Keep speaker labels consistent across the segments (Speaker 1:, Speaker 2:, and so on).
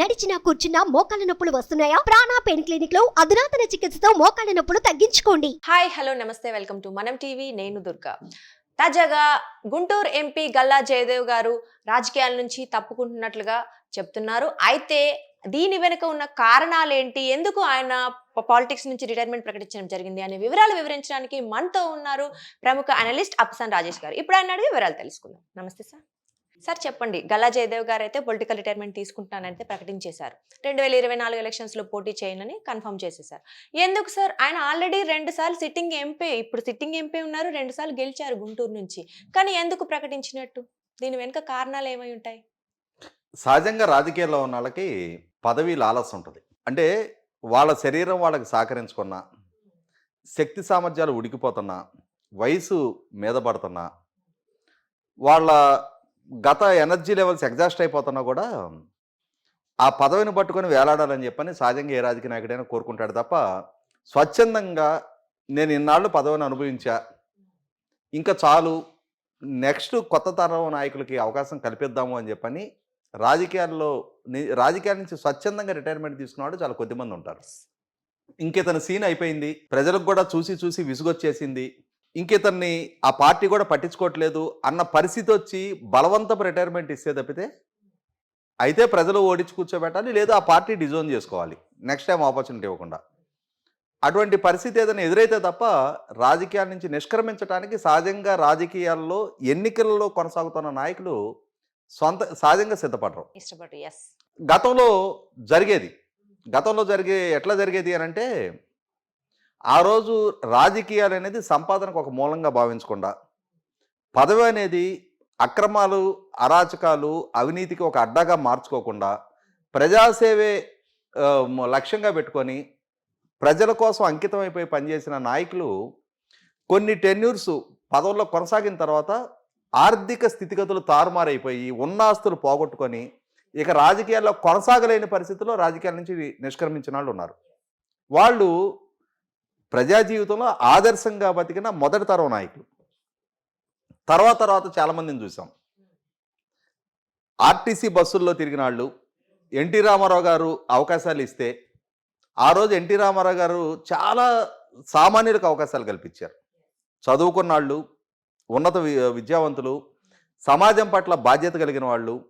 Speaker 1: నడిచినా కూర్చున్నా మోకాళ్ళ నొప్పులు వస్తున్నాయా? ప్రాణా పెయిన్ క్లినిక్లో అధునాతన చికిత్సతో మోకాళ్ళ నొప్పులు తగ్గించుకోండి.
Speaker 2: హాయ్ హలో నమస్తే వెల్కమ్ టు మనం టీవీ నేను దుర్గా. తాజాగా గుంటూరు ఎంపీ గల్లా జయదేవ్ గారు రాజకీయాల నుంచి తప్పుకుంటున్నట్లుగా చెప్తున్నారు. అయితే దీని వెనుక ఉన్న కారణాలు ఏంటి ఎందుకు ఆయన పాలిటిక్స్ నుంచి రిటైర్మెంట్ ప్రకటించడం జరిగింది అనే వివరాలు వివరించడానికి మనతో ఉన్నారు ప్రముఖ అనలిస్ట్ అప్సన్ రాజేష్ గారు. ఇప్పుడు ఆయన అడిగి వివరాలు తెలుసుకుందాం. నమస్తే సార్. సార్ చెప్పండి. గల్లా జయదేవ్ గారు అయితే పొలిటికల్ రిటైర్మెంట్ తీసుకుంటానంటే ప్రకటించేశారు. రెండు వేల ఇరవై నాలుగు ఎలక్షన్స్లో పోటీ చేయనని కన్ఫర్మ్ చేసేసారు ఎందుకు సార్? ఆయన ఆల్రెడీ రెండు సార్లు సిట్టింగ్ ఎంపీ ఇప్పుడు సిట్టింగ్ ఎంపీ ఉన్నారు రెండు సార్లు గెలిచారు గుంటూరు నుంచి. కానీ ఎందుకు ప్రకటించినట్టు? దీని వెనుక కారణాలు ఏమై ఉంటాయి?
Speaker 3: సహజంగా రాజకీయాల్లో ఉన్న వాళ్ళకి పదవి లాలస్ ఉంటుంది. అంటే వాళ్ళ శరీరం వాళ్ళకి సహకరించుకున్నా శక్తి సామర్థ్యాలు ఉడికిపోతున్నా వయసు మీద పడుతున్నా వాళ్ళ గత ఎనర్జీ లెవెల్స్ ఎగ్జాస్ట్ అయిపోతున్నా కూడా ఆ పదవిని పట్టుకొని వేలాడాలని చెప్పని సహజంగా ఏ రాజకీయ నాయకుడైనా కోరుకుంటాడు తప్ప స్వచ్ఛందంగా నేను ఇన్నాళ్ళు పదవిని అనుభవించా. ఇంకా చాలు నెక్స్ట్ కొత్త తరం నాయకులకి అవకాశం కల్పిద్దాము అని చెప్పని రాజకీయాల్లో రాజకీయాల నుంచి స్వచ్ఛందంగా రిటైర్మెంట్ తీసుకున్నవాడు చాలా కొద్దిమంది ఉంటారు. ఇంకితని సీన్ అయిపోయింది. ప్రజలకు కూడా చూసి చూసి విసుగొచ్చేసింది. ఇంకితన్ని ఆ పార్టీ కూడా పట్టించుకోవట్లేదు అన్న పరిస్థితి వచ్చి బలవంతపు రిటైర్మెంట్ ఇస్తే తప్పితే అయితే ప్రజలు ఓడించి కూర్చోబెట్టాలి లేదా ఆ పార్టీ డిజోన్ చేసుకోవాలి. నెక్స్ట్ టైం ఆపర్చునిటీ ఇవ్వకుండా. అటువంటి పరిస్థితి ఏదైనా ఎదురైతే తప్ప రాజకీయాల నుంచి నిష్క్రమించడానికి సహజంగా రాజకీయాల్లో ఎన్నికల్లో కొనసాగుతున్న నాయకులు సొంత సహజంగా సిద్ధపడరు. గతంలో జరిగేది. గతంలో జరిగే ఎట్లా జరిగేది అని అంటే ఆ రోజు రాజకీయాలు అనేది సంపాదనకు ఒక మూలంగా భావించకుండా పదవి అనేది అక్రమాలు అరాచకాలు అవినీతికి ఒక అడ్డాగా మార్చుకోకుండా ప్రజాసేవే లక్ష్యంగా పెట్టుకొని ప్రజల కోసం అంకితం అయిపోయి పనిచేసిన నాయకులు కొన్ని టెన్యూర్స్ పదవుల్లో కొనసాగిన తర్వాత ఆర్థిక స్థితిగతులు తారుమారైపోయి ఉన్న ఆస్తులు పోగొట్టుకొని ఇక రాజకీయాల్లో కొనసాగలేని పరిస్థితుల్లో రాజకీయాల నుంచి నిష్క్రమించిన వాళ్ళు ఉన్నారు. వాళ్ళు ప్రజా జీవితంలో ఆదర్శంగా బతికిన మొదటి తరం నాయకులు. తర్వాత తర్వాత చాలామందిని చూసాం. ఆర్టీసీ బస్సుల్లో తిరిగిన వాళ్ళు ఎన్టీ రామారావు గారు అవకాశాలు ఇస్తే ఆ రోజు ఎన్టీ రామారావు గారు చాలా సామాన్యులకు అవకాశాలు కల్పించారు. చదువుకున్న వాళ్ళు ఉన్నత వి- విద్యావంతులు సమాజం పట్ల బాధ్యత కలిగిన వాళ్ళు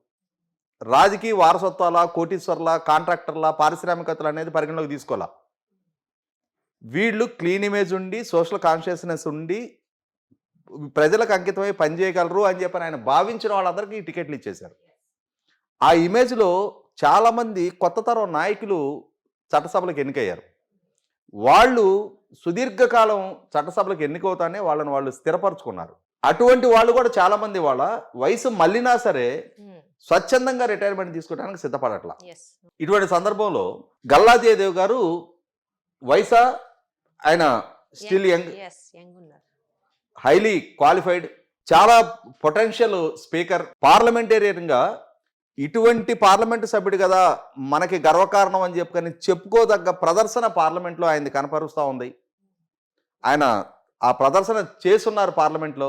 Speaker 3: రాజకీయ వారసత్వాల కోటీశ్వర్ల కాంట్రాక్టర్ల పారిశ్రామికతలు అనేది పరిగణలోకి తీసుకోవాలా? వీళ్ళు క్లీన్ ఇమేజ్ ఉండి సోషల్ కాన్షియస్నెస్ ఉండి ప్రజలకు అంకితమై పనిచేయగలరు అని చెప్పని ఆయన భావించిన వాళ్ళందరికీ టికెట్లు ఇచ్చేశారు. ఆ ఇమేజ్లో చాలామంది కొత్త తరం నాయకులు చట్టసభలకు ఎన్నికయ్యారు. వాళ్ళు సుదీర్ఘకాలం చట్టసభలకు ఎన్నికవుతానే వాళ్ళని వాళ్ళు స్థిరపరచుకున్నారు. అటువంటి వాళ్ళు కూడా చాలామంది వాళ్ళ వయసు మళ్ళినా సరే స్వచ్ఛందంగా రిటైర్మెంట్ తీసుకోవడానికి సిద్ధపడట్ల. ఇటువంటి సందర్భంలో గల్లా జయదేవ్ గారు వయసా ఆయన స్టిల్ యంగ్ హైలీ క్వాలిఫైడ్ చాలా పొటెన్షియల్ స్పీకర్ పార్లమెంటేరియన్గా ఇటువంటి పార్లమెంటు సభ్యుడు కదా మనకి గర్వకారణం అని చెప్పుకొని చెప్పుకోదగ్గ ప్రదర్శన పార్లమెంట్లో ఆయనది కనపరుస్తూ ఉంది. ఆయన ఆ ప్రదర్శన చేస్తున్నారు పార్లమెంట్లో.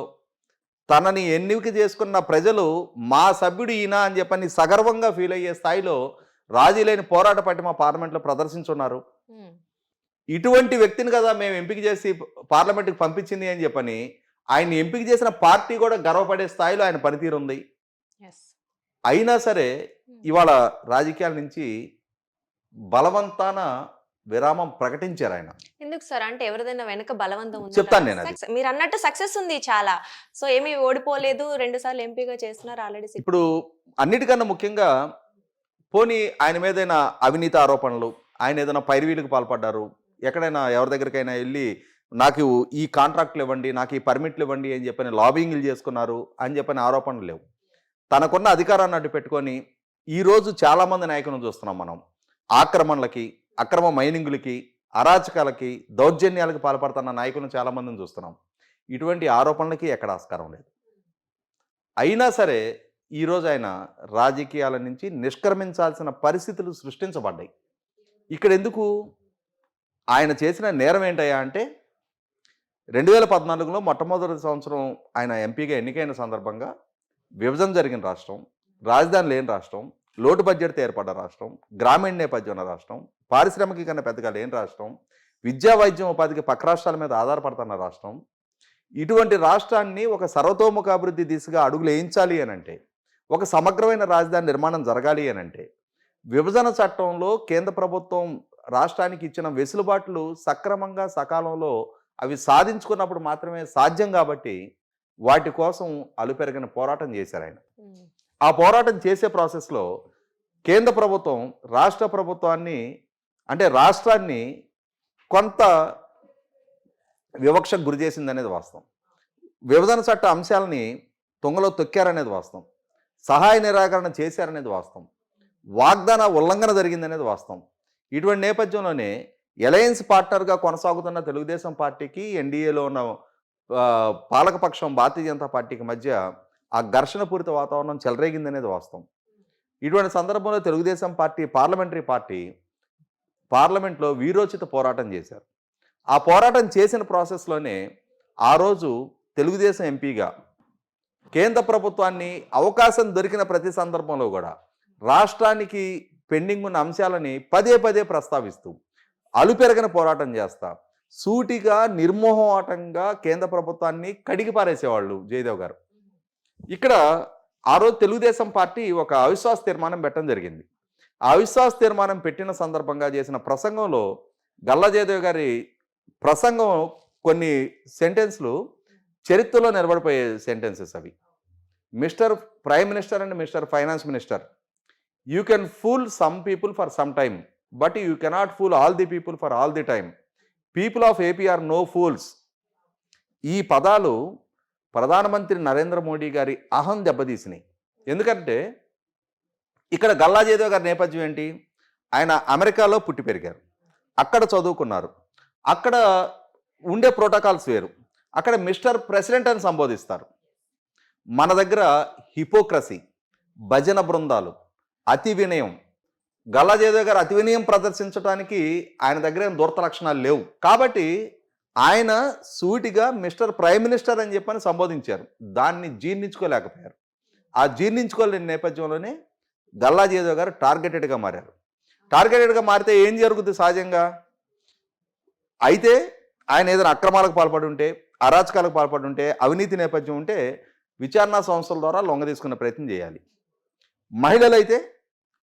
Speaker 3: తనని ఎన్నిక చేసుకున్న ప్రజలు మా సభ్యుడు ఈయన అని చెప్పని సగర్వంగా ఫీల్ అయ్యే స్థాయిలో రాజీ లేని పోరాట పట్టి మా పార్లమెంట్లో ప్రదర్శించున్నారు. ఇటువంటి వ్యక్తిని కదా మేము ఎంపిక చేసి పార్లమెంట్కి పంపించింది అని చెప్పని ఆయన ఎంపిక చేసిన పార్టీ కూడా గర్వపడే స్థాయిలో ఆయన పనితీరు ఉంది. అయినా సరే ఇవాళ రాజకీయాల నుంచి బలవంతాన విరామం ప్రకటించారు ఆయన.
Speaker 2: ఎందుకు సార్? అంటే ఎవరిదైనా వెనక బలవంతం ఉందా?
Speaker 3: చెప్తాను నేను
Speaker 2: మీరు అన్నట్టు సక్సెస్ ఉంది చాలా. సో ఏమీ ఓడిపోలేదు రెండు సార్లు ఎంపీగా చేస్తున్నారు ఆల్రెడీ
Speaker 3: ఇప్పుడు అన్నిటికన్నా ముఖ్యంగా పోనీ ఆయన మీదైనా అవినీతి ఆరోపణలు ఆయన ఏదైనా పైరువీలకు పాల్పడ్డారు ఎక్కడైనా ఎవరి దగ్గరికైనా వెళ్ళి నాకు ఈ కాంట్రాక్ట్లు ఇవ్వండి నాకు ఈ పర్మిట్లు ఇవ్వండి అని చెప్పని లాబింగ్లు చేసుకున్నారు అని చెప్పని ఆరోపణలు లేవు. తనకున్న అధికారాన్ని అడ్డు పెట్టుకొని ఈరోజు చాలామంది నాయకులను చూస్తున్నాం మనం. ఆక్రమణలకి అక్రమ మైనింగులకి అరాచకాలకి దౌర్జన్యాలకు పాల్పడుతున్న నాయకులను చాలామందిని చూస్తున్నాం. ఇటువంటి ఆరోపణలకి ఎక్కడ ఆస్కారం లేదు. అయినా సరే ఈరోజు ఆయన రాజకీయాల నుంచి నిష్క్రమించాల్సిన పరిస్థితులు సృష్టించబడ్డాయి. ఇక్కడ ఎందుకు ఆయన చేసిన నేరం ఏంటయ్యా అంటే రెండు వేల పద్నాలుగులో మొట్టమొదటి సంవత్సరం ఆయన ఎంపీగా ఎన్నికైన సందర్భంగా విభజన జరిగిన రాష్ట్రం రాజధాని లేని రాష్ట్రం లోటు బడ్జెట్తో ఏర్పడ్డ రాష్ట్రం గ్రామీణ నేపథ్యం ఉన్న రాష్ట్రం పారిశ్రామికీకరణ పెద్దగా లేని రాష్ట్రం విద్యా వైద్యం ఉపాధికి పక్క రాష్ట్రాల మీద ఆధారపడుతున్న రాష్ట్రం. ఇటువంటి రాష్ట్రాన్ని ఒక సర్వతోముఖ అభివృద్ధి దిశగా అడుగులు వేయించాలి అని అంటే ఒక సమగ్రమైన రాజధాని నిర్మాణం జరగాలి అని అంటే విభజన చట్టంలో కేంద్ర ప్రభుత్వం రాష్ట్రానికి ఇచ్చిన వెసులుబాట్లు సక్రమంగా సకాలంలో అవి సాధించుకున్నప్పుడు మాత్రమే సాధ్యం కాబట్టి వాటి కోసం అలుపెరగిన పోరాటం చేశారు ఆయన. ఆ పోరాటం చేసే ప్రాసెస్లో కేంద్ర ప్రభుత్వం రాష్ట్ర ప్రభుత్వాన్ని అంటే రాష్ట్రాన్ని కొంత వివక్షకు గురి చేసిందనేది వాస్తవం. విభజన చట్ట అంశాలని తుంగలో తొక్కారనేది వాస్తవం. సహాయ నిరాకరణ చేశారనేది వాస్తవం. వాగ్దాన ఉల్లంఘన జరిగిందనేది వాస్తవం. ఇటువంటి నేపథ్యంలోనే ఎలయన్స్ పార్ట్నర్గా కొనసాగుతున్న తెలుగుదేశం పార్టీకి ఎన్డీఏలో ఉన్న పాలకపక్షం భారతీయ జనతా పార్టీకి మధ్య ఆ ఘర్షణపూరిత వాతావరణం చెలరేగిందనేది వాస్తవం. ఇటువంటి సందర్భంలో తెలుగుదేశం పార్టీ పార్లమెంటరీ పార్టీ పార్లమెంట్లో వీరోచిత పోరాటం చేశారు. ఆ పోరాటం చేసిన ప్రాసెస్లోనే ఆ రోజు తెలుగుదేశం ఎంపీగా కేంద్ర ప్రభుత్వాన్ని అవకాశం దొరికిన ప్రతి సందర్భంలో కూడా రాష్ట్రానికి పెండింగ్ ఉన్న అంశాలని పదే పదే ప్రస్తావిస్తూ అలుపెరగని పోరాటం చేస్తా సూటిగా నిర్మోహమాటంగా కేంద్ర ప్రభుత్వాన్ని కడిగి పారేసేవాళ్ళు జయదేవ్ గారు. ఇక్కడ ఆ రోజు తెలుగుదేశం పార్టీ ఒక అవిశ్వాస తీర్మానం పెట్టడం జరిగింది. అవిశ్వాస తీర్మానం పెట్టిన సందర్భంగా చేసిన ప్రసంగంలో గల్లా జయదేవ్ గారి ప్రసంగం కొన్ని సెంటెన్స్లు చరిత్రలో నిలబడిపోయే సెంటెన్సెస్ అవి. Mister prime minister and mister finance minister you can fool some people for some time but you cannot fool all the people for all the time people of AP are no fools ఈ పదాలు ప్రధానమంత్రి నరేంద్ర మోడీ గారి అహం దెబ్బతీసినాయి. ఎందుకంటే ఇక్కడ గల్లా జయదేవ్ గారి నేపథ్యం ఏంటి? ఆయన అమెరికాలో పుట్టి పెరిగారు. అక్కడ చదువుకున్నారు. అక్కడ ఉండే ప్రోటోకాల్స్ వేరు. అక్కడ మిస్టర్ ప్రెసిడెంట్ అని సంబోధిస్తారు. మన దగ్గర హిపోక్రసీ భజన బృందాలు అతి వినయం. గల్లా గారు అతి వినయం ప్రదర్శించడానికి ఆయన దగ్గర ఏం దూరత లక్షణాలు లేవు. కాబట్టి ఆయన సూటిగా మిస్టర్ ప్రైమ్ మినిస్టర్ అని చెప్పని సంబోధించారు. దాన్ని జీర్ణించుకోలేకపోయారు. ఆ జీర్ణించుకోలేని నేపథ్యంలోనే గల్లా గారు టార్గెటెడ్గా మారారు. టార్గెటెడ్గా మారితే ఏం జరుగుతుంది సహజంగా? అయితే ఆయన ఏదైనా అక్రమాలకు పాల్పడి ఉంటే అరాచకాలకు పాల్పడి ఉంటే అవినీతి నేపథ్యం ఉంటే విచారణ సంస్థల ద్వారా లొంగ తీసుకునే ప్రయత్నం చేయాలి. మహిళలు అయితే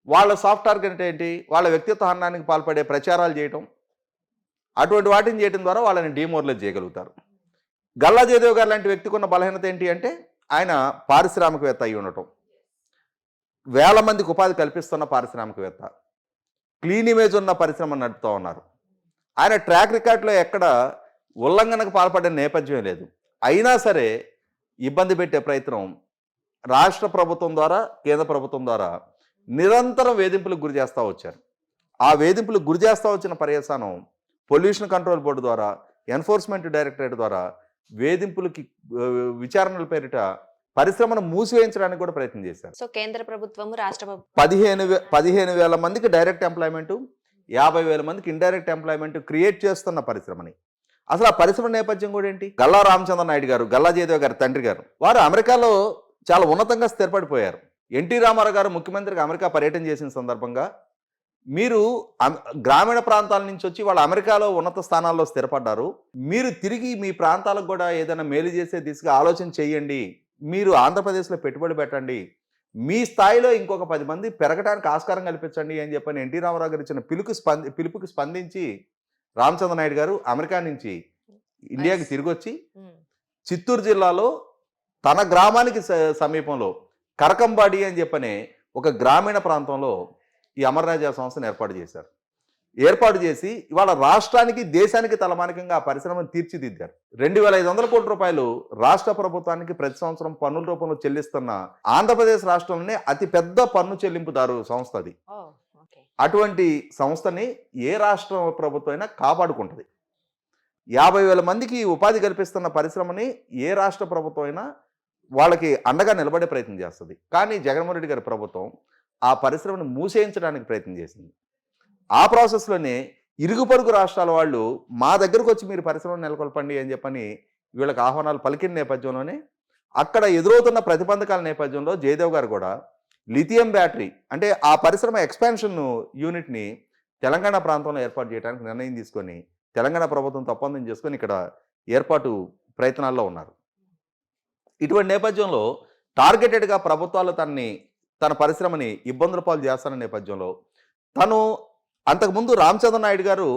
Speaker 3: వాళ్ళ సాఫ్ట్ టార్గెట్ ఏంటి? వాళ్ళ వ్యక్తిత్వ హరణానికి పాల్పడే ప్రచారాలు చేయటం. అటువంటి వాటిని చేయడం ద్వారా వాళ్ళని డిమోరలైజ్ చేయగలుగుతారు. గల్లా జయదేవ్ గారు లాంటి వ్యక్తికి ఉన్న బలహీనత ఏంటి అంటే ఆయన పారిశ్రామికవేత్త అయి ఉండటం. వేల మందికి ఉపాధి కల్పిస్తున్న పారిశ్రామికవేత్త. క్లీన్ ఇమేజ్ ఉన్న పరిశ్రమ నడుపుతూ ఉన్నారు. ఆయన ట్రాక్ రికార్డులో ఎక్కడ ఉల్లంఘనకు పాల్పడే నేపథ్యం లేదు. అయినా సరే ఇబ్బంది పెట్టే ప్రయత్నం రాష్ట్ర ప్రభుత్వం ద్వారా కేంద్ర ప్రభుత్వం ద్వారా నిరంతరం వేధింపులకు గురి చేస్తూ వచ్చారు. ఆ వేధింపులకు గురి చేస్తూ వచ్చిన పర్యవసానం పొల్యూషన్ కంట్రోల్ బోర్డు ద్వారా ఎన్ఫోర్స్మెంట్ డైరెక్టరేట్ ద్వారా వేధింపులకి విచారణల పేరిట పరిశ్రమను మూసివేయించడానికి కూడా ప్రయత్నం చేశారు.
Speaker 2: సో కేంద్ర ప్రభుత్వము రాష్ట్ర ప్రభుత్వం
Speaker 3: పదిహేను పదిహేను వేల మందికి డైరెక్ట్ ఎంప్లాయ్మెంట్ యాభై వేల మందికి ఇండైరెక్ట్ ఎంప్లాయ్మెంట్ క్రియేట్ చేస్తున్న పరిశ్రమని. అసలు ఆ పరిశ్రమ నేపథ్యం కూడా ఏంటి? గల్లా రామచంద్ర నాయుడు గారు గల్లా జయదేవ్ గారి తండ్రి గారు వారు అమెరికాలో చాలా ఉన్నతంగా స్థిరపడిపోయారు. ఎన్టీ రామారావు గారు ముఖ్యమంత్రిగా అమెరికా పర్యటన చేసిన సందర్భంగా మీరు గ్రామీణ ప్రాంతాల నుంచి వచ్చి వాళ్ళు అమెరికాలో ఉన్నత స్థానాల్లో స్థిరపడ్డారు. మీరు తిరిగి మీ ప్రాంతాలకు కూడా ఏదైనా మేలు చేసే దిశగా ఆలోచన చేయండి. మీరు ఆంధ్రప్రదేశ్లో పెట్టుబడి పెట్టండి. మీ స్థాయిలో ఇంకొక పది మంది పెరగడానికి ఆస్కారం కల్పించండి అని చెప్పని ఎన్టీ రామారావు గారు ఇచ్చిన పిలుపు స్పంది పిలుపుకి స్పందించి రామచంద్ర నాయుడు గారు అమెరికా నుంచి ఇండియాకి తిరిగి వచ్చి
Speaker 2: ఉమ్.
Speaker 3: చిత్తూరు జిల్లాలో తన గ్రామానికి సమీపంలో కరకంబాడి అని చెప్పనే ఒక గ్రామీణ ప్రాంతంలో ఈ అమర్రాజా సంస్థను ఏర్పాటు చేశారు. ఏర్పాటు చేసి ఇవాళ రాష్ట్రానికి దేశానికి తలమానికంగా ఆ పరిశ్రమను తీర్చిదిద్దారు. రెండు వేల ఐదు వందల కోట్ల రూపాయలు రాష్ట్ర ప్రభుత్వానికి ప్రతి సంవత్సరం పన్నుల రూపంలో చెల్లిస్తున్న ఆంధ్రప్రదేశ్ రాష్ట్రంలోనే అతి పెద్ద పన్ను చెల్లింపుదారు సంస్థ అది. అటువంటి సంస్థని ఏ రాష్ట్ర ప్రభుత్వం అయినా కాపాడుకుంటుంది. యాభై వేల మందికి ఉపాధి కల్పిస్తున్న పరిశ్రమని ఏ రాష్ట్ర ప్రభుత్వం అయినా వాళ్ళకి అండగా నిలబడే ప్రయత్నం చేస్తుంది. కానీ జగన్మోహన్ రెడ్డి గారి ప్రభుత్వం ఆ పరిశ్రమను మూసేయించడానికి ప్రయత్నం చేసింది. ఆ ప్రాసెస్లోనే ఇరుగు పొరుగు రాష్ట్రాల వాళ్ళు మా దగ్గరకు వచ్చి మీరు పరిశ్రమను నెలకొల్పండి అని చెప్పని వీళ్ళకి ఆహ్వానాలు పలికిన నేపథ్యంలోనే అక్కడ ఎదురవుతున్న ప్రతిబంధకాల నేపథ్యంలో జయదేవ్ గారు కూడా లిథియం బ్యాటరీ అంటే ఆ పరిశ్రమ ఎక్స్పాన్షన్ యూనిట్ని తెలంగాణ ప్రాంతంలో ఏర్పాటు చేయడానికి నిర్ణయం తీసుకొని తెలంగాణ ప్రభుత్వం తప్పందం చేసుకొని ఇక్కడ ఏర్పాటు ప్రయత్నాల్లో ఉన్నారు. ఇటువంటి నేపథ్యంలో టార్గెటెడ్గా ప్రభుత్వాలు తనని తన పరిశ్రమని ఇబ్బందుల పాలు చేస్తున్న నేపథ్యంలో తను అంతకుముందు రామచంద్ర నాయుడు గారు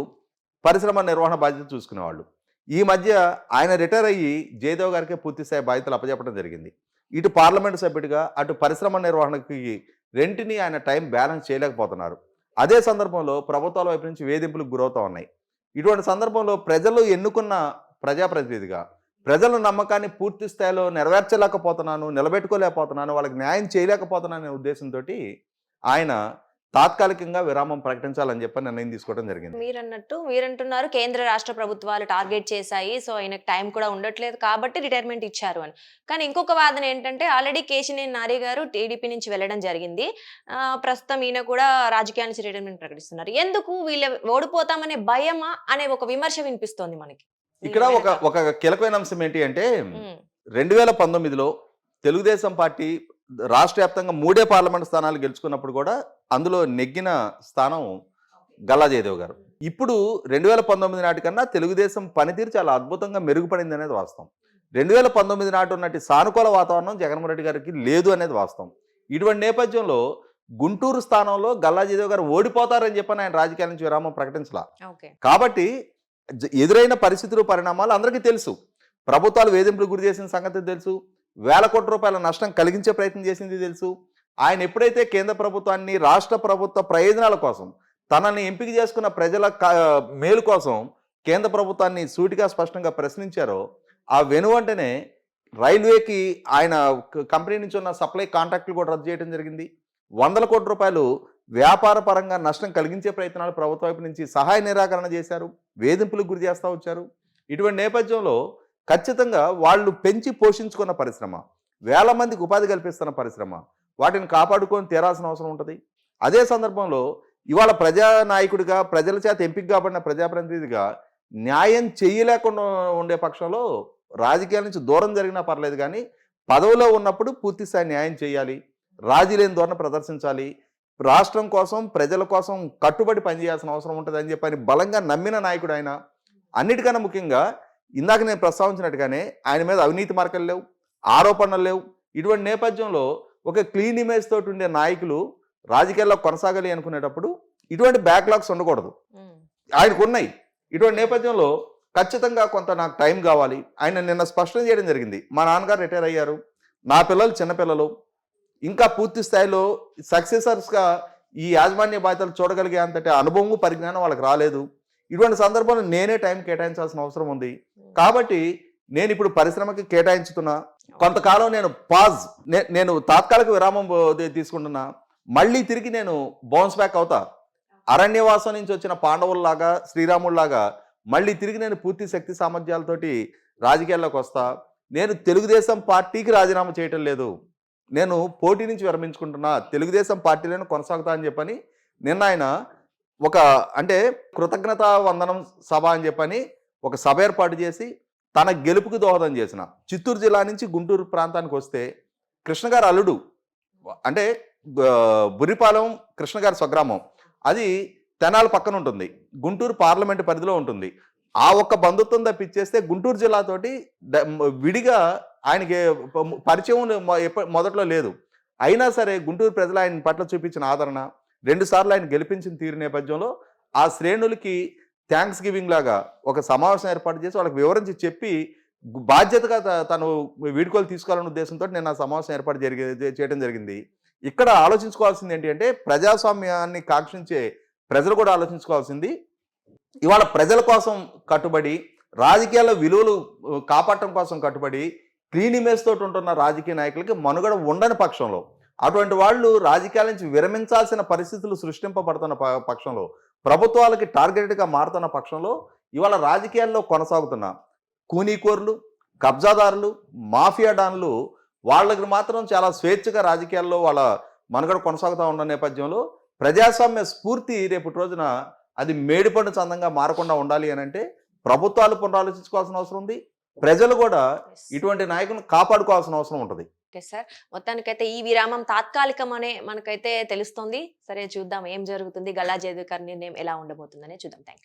Speaker 3: పరిశ్రమ నిర్వహణ బాధ్యత చూసుకునేవాళ్ళు. ఈ మధ్య ఆయన రిటైర్ అయ్యి జయదేవ్ గారికి పూర్తిస్థాయి బాధ్యతలు అప్పచెప్పడం జరిగింది. ఇటు పార్లమెంటు సభ్యుడిగా అటు పరిశ్రమ నిర్వహణకి రెంటిని ఆయన టైం బ్యాలెన్స్ చేయలేకపోతున్నారు. అదే సందర్భంలో ప్రభుత్వాల వైపు నుంచి వేధింపులకు గురవుతూ ఉన్నాయి. ఇటువంటి సందర్భంలో ప్రజలు ఎన్నుకున్న ప్రజాప్రతినిధిగా ప్రజల నమ్మకాన్ని పూర్తి స్థాయిలో నెరవేర్చలేకపోతున్నాను నిలబెట్టుకోలేకపోతున్నాను వాళ్ళకి న్యాయం చేయలేకపోతున్నాను అనే ఉద్దేశంతో ఆయన తాత్కాలికంగా విరామం ప్రకటించాలని చెప్పి నిర్ణయం తీసుకోవడం జరిగింది.
Speaker 2: మీరన్నట్టు మీరంటున్నారు కేంద్ర రాష్ట్ర ప్రభుత్వాలు టార్గెట్ చేశాయి సో ఆయనకు టైం కూడా ఉండట్లేదు కాబట్టి రిటైర్మెంట్ ఇచ్చారు అని. కానీ ఇంకొక వాదన ఏంటంటే ఆల్రెడీ కేశినేని నారి గారు టీడీపీ నుంచి వెళ్ళడం జరిగింది. ప్రస్తుతం ఈయన కూడా రాజకీయాల నుంచి రిటైర్మెంట్ ప్రకటిస్తున్నారు. ఎందుకు వీళ్ళ ఓడిపోతామనే భయమా అనే ఒక విమర్శ వినిపిస్తోంది మనకి.
Speaker 3: ఇక్కడ ఒక ఒక కీలకమైన అంశం ఏంటి అంటే రెండు వేల పంతొమ్మిదిలో తెలుగుదేశం పార్టీ రాష్ట్ర వ్యాప్తంగా మూడే పార్లమెంట్ స్థానాలు గెలుచుకున్నప్పుడు కూడా అందులో నెగ్గిన స్థానం గల్లా జయదేవ్ గారు. ఇప్పుడు రెండు వేల పంతొమ్మిది నాటికన్నా తెలుగుదేశం పనితీరు చాలా అద్భుతంగా మెరుగుపడింది అనేది వాస్తవం. రెండు వేల పంతొమ్మిది నాటి ఉన్నటి సానుకూల వాతావరణం జగన్మోహన్ రెడ్డి గారికి లేదు అనేది వాస్తవం. ఇటువంటి నేపథ్యంలో గుంటూరు స్థానంలో గల్లా జయదేవ్ గారు ఓడిపోతారని చెప్పని ఆయన రాజకీయాల నుంచి విరామం ప్రకటించలా. కాబట్టి ఎదురైన పరిస్థితులు పరిణామాలు అందరికీ తెలుసు. ప్రభుత్వాలు వేధింపులు గురి చేసిన సంగతి తెలుసు. వేల కోట్ల రూపాయల నష్టం కలిగించే ప్రయత్నం చేసింది తెలుసు. ఆయన ఎప్పుడైతే కేంద్ర ప్రభుత్వాన్ని రాష్ట్ర ప్రభుత్వ ప్రయోజనాల కోసం తనని ఎంపిక చేసుకున్న ప్రజల క- మేలు కోసం కేంద్ర ప్రభుత్వాన్ని సూటిగా స్పష్టంగా ప్రశ్నించారో ఆ వెనువంటనే రైల్వేకి ఆయన కంపెనీ నుంచి ఉన్న సప్లై కాంట్రాక్టులు కూడా రద్దు చేయడం జరిగింది. వందల కోట్ల రూపాయలు వ్యాపార పరంగా నష్టం కలిగించే ప్రయత్నాలు ప్రభుత్వ వైపు నుంచి సహాయ నిరాకరణ చేశారు వేధింపులకు గురి చేస్తూ వచ్చారు. ఇటువంటి నేపథ్యంలో ఖచ్చితంగా వాళ్ళు పెంచి పోషించుకున్న పరిశ్రమ వేల మందికి ఉపాధి కల్పిస్తున్న పరిశ్రమ వాటిని కాపాడుకొని తీరాల్సిన అవసరం ఉంటుంది. అదే సందర్భంలో ఇవాళ ప్రజా నాయకుడిగా ప్రజల చేత ఎంపిక కాబడిన ప్రజాప్రతినిధిగా న్యాయం చేయలేకుండా ఉండే పక్షంలో రాజకీయాల నుంచి దూరం జరిగినా పర్లేదు కానీ పదవిలో ఉన్నప్పుడు పూర్తిస్థాయి న్యాయం చేయాలి. రాజీ లేని ధోరణ ప్రదర్శించాలి. రాష్ట్రం కోసం ప్రజల కోసం కట్టుబడి పనిచేయాల్సిన అవసరం ఉంటుంది అని చెప్పని బలంగా నమ్మిన నాయకుడు ఆయన. అన్నిటికన్నా ముఖ్యంగా ఇందాక నేను ప్రస్తావించినట్టుగానే ఆయన మీద అవినీతి మార్కలు లేవు ఆరోపణలు లేవు. ఇటువంటి నేపథ్యంలో ఒక క్లీన్ ఇమేజ్ తోటి ఉండే నాయకులు రాజకీయాల్లో కొనసాగాలి అనుకునేటప్పుడు ఇటువంటి బ్యాక్లాగ్స్ ఉండకూడదు. ఆయనకు ఉన్నాయి. ఇటువంటి నేపథ్యంలో ఖచ్చితంగా కొంత నాకు టైం కావాలి. ఆయన నిన్న స్పష్టం చేయడం జరిగింది. మా నాన్నగారు రిటైర్ అయ్యారు. నా పిల్లలు చిన్నపిల్లలు. ఇంకా పూర్తి స్థాయిలో సక్సెసర్స్గా ఈ యాజమాన్య బాధ్యతలు చూడగలిగే అంతటి అనుభవం పరిజ్ఞానం వాళ్ళకి రాలేదు. ఇటువంటి సందర్భంలో నేనే టైం కేటాయించాల్సిన అవసరం ఉంది. కాబట్టి నేను ఇప్పుడు పరిశ్రమకి కేటాయించుతున్నా. కొంతకాలం నేను పాజ్ నేను తాత్కాలిక విరామం తీసుకుంటున్నా. మళ్ళీ తిరిగి నేను బౌన్స్ బ్యాక్ అవుతా. అరణ్యవాసం నుంచి వచ్చిన పాండవుల్లాగా శ్రీరాముల్లాగా మళ్ళీ తిరిగి నేను పూర్తి శక్తి సామర్థ్యాలతోటి రాజకీయాల్లోకి వస్తా. నేను తెలుగుదేశం పార్టీకి రాజీనామా చేయటం లేదు. నేను పోటీ నుంచి విరమించుకుంటున్నా తెలుగుదేశం పార్టీలను కొనసాగుతా అని చెప్పని నిన్న ఆయన ఒక అంటే కృతజ్ఞతా వందనం సభ అని చెప్పని ఒక సభ ఏర్పాటు చేసి తన గెలుపుకు దోహదం చేసిన. చిత్తూరు జిల్లా నుంచి గుంటూరు ప్రాంతానికి వస్తే కృష్ణగారు అల్లుడు. అంటే బురిపాలెం బుర్రిపాలెం స్వగ్రామం. అది తెనాలి పక్కన ఉంటుంది. గుంటూరు పార్లమెంట్ పరిధిలో ఉంటుంది. ఆ ఒక్క బంధుత్వం తప్పిచ్చేస్తే గుంటూరు జిల్లాతోటి విడిగా ఆయనకి పరిచయం మొదట్లో లేదు. అయినా సరే గుంటూరు ప్రజలు ఆయన పట్ల చూపించిన ఆదరణ రెండు సార్లు ఆయన గెలిపించిన తీరు నేపథ్యంలో ఆ శ్రేణులకి థ్యాంక్స్ గివింగ్ లాగా ఒక సమావేశం ఏర్పాటు చేసి వాళ్ళకి వివరించి చెప్పి బాధ్యతగా త- తను వీడుకోలు తీసుకోవాలనే ఉద్దేశంతో నేను ఆ సమావేశం ఏర్పాటు జరిగే చేయడం జరిగింది. ఇక్కడ ఆలోచించుకోవాల్సింది ఏంటి అంటే ప్రజాస్వామ్యాన్ని కాంక్షించే ప్రజలు కూడా ఆలోచించుకోవాల్సింది. ఇవాళ ప్రజల కోసం కట్టుబడి రాజకీయాల విలువలు కాపాడటం కోసం కట్టుబడి క్లీన్ ఇమేజ్ తోటి ఉంటున్న రాజకీయ నాయకులకి మనుగడ ఉండని పక్షంలో అటువంటి వాళ్ళు రాజకీయాల నుంచి విరమించాల్సిన పరిస్థితులు సృష్టింపబడుతున్న ప- పక్షంలో ప్రభుత్వాలకి టార్గెటెడ్గా మారుతున్న పక్షంలో ఇవాళ రాజకీయాల్లో కొనసాగుతున్న కూనీకోర్లు కబ్జాదారులు మాఫియా డాన్లు వాళ్ళకి మాత్రం చాలా స్వేచ్ఛగా రాజకీయాల్లో వాళ్ళ మనుగడ కొనసాగుతూ ఉన్న నేపథ్యంలో ప్రజాస్వామ్య స్ఫూర్తి రేపటి రోజున అది మేడిపండు చందంగా మారకుండా ఉండాలి అని అంటే ప్రభుత్వాలు పునరాలోచించుకోవాల్సిన అవసరం ఉంది. ప్రజలు కూడా. ఇటువంటి నాయకులను కాపాడుకోవాల్సిన అవసరం ఉంటుంది.
Speaker 2: ఓకే సార్ మొత్తానికైతే ఈ విరామం తాత్కాలికం అనే మనకైతే తెలుస్తుంది. సరే చూద్దాం ఏం జరుగుతుంది గల్లా జయదేవ్ గారి నిర్ణయం ఎలా ఉండబోతుందనే చూద్దాం. థ్యాంక్